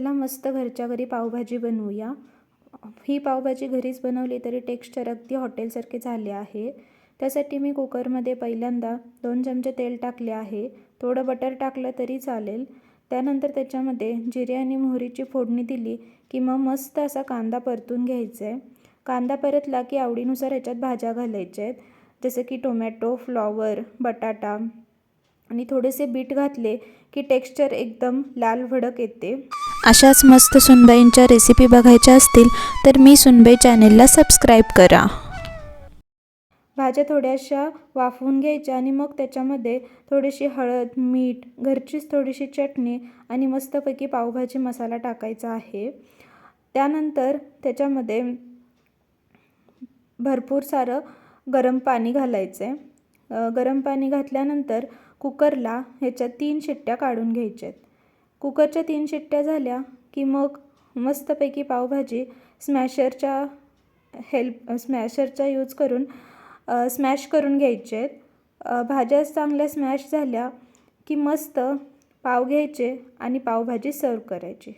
चला मस्त घरच्या घरी पावभाजी बनवूया. ही पावभाजी घरीच बनवली तरी टेक्स्चर अगदी हॉटेलसारखे झाले आहे. त्यासाठी मी कुकरमध्ये पहिल्यांदा दोन चमचे तेल टाकले आहे. थोडं बटर टाकलं तरी चालेल. त्यानंतर त्याच्यामध्ये जिरे आणि मोहरीची फोडणी दिली की मग मस्त असा कांदा परतून घ्यायचा आहे कांदा परतला की आवडीनुसार ह्याच्यात भाज्या घालायच्या आहेत. जसं की टोमॅटो फ्लॉवर बटाटा. आणि थोडेसे बीट घातले की टेक्स्चर एकदम लाल भडक येते. अशाच मस्त सुनबाईंच्या रेसिपी बघायच्या असतील तर मी सुनबाई चॅनेलला सबस्क्राईब करा. भाज्या थोड्याशा वाफवून घ्यायच्या आणि मग त्याच्यामध्ये थोडीशी हळद मीठ घरचीच थोडीशी चटणी आणि मस्तपैकी पावभाजी मसाला टाकायचा आहे. त्यानंतर त्याच्यामध्ये भरपूर सारं गरम पाणी घालायचं. आहे गरम पाणी घातल्यानंतर कुकरला ह्याच्या तीन शिट्ट्या काढून घ्यायच्या आहेत कुकरच्या तीन शिट्ट्या झाल्या की मग मस्तपैकी पावभाजी स्मॅशरच्या हेल्प स्मॅशरचा यूज करून स्मॅश करून घ्यायचे आहेत. भाज्या चांगल्या स्मॅश झाल्या की मस्त पाव घ्यायचे आणि पावभाजी सर्व करायची.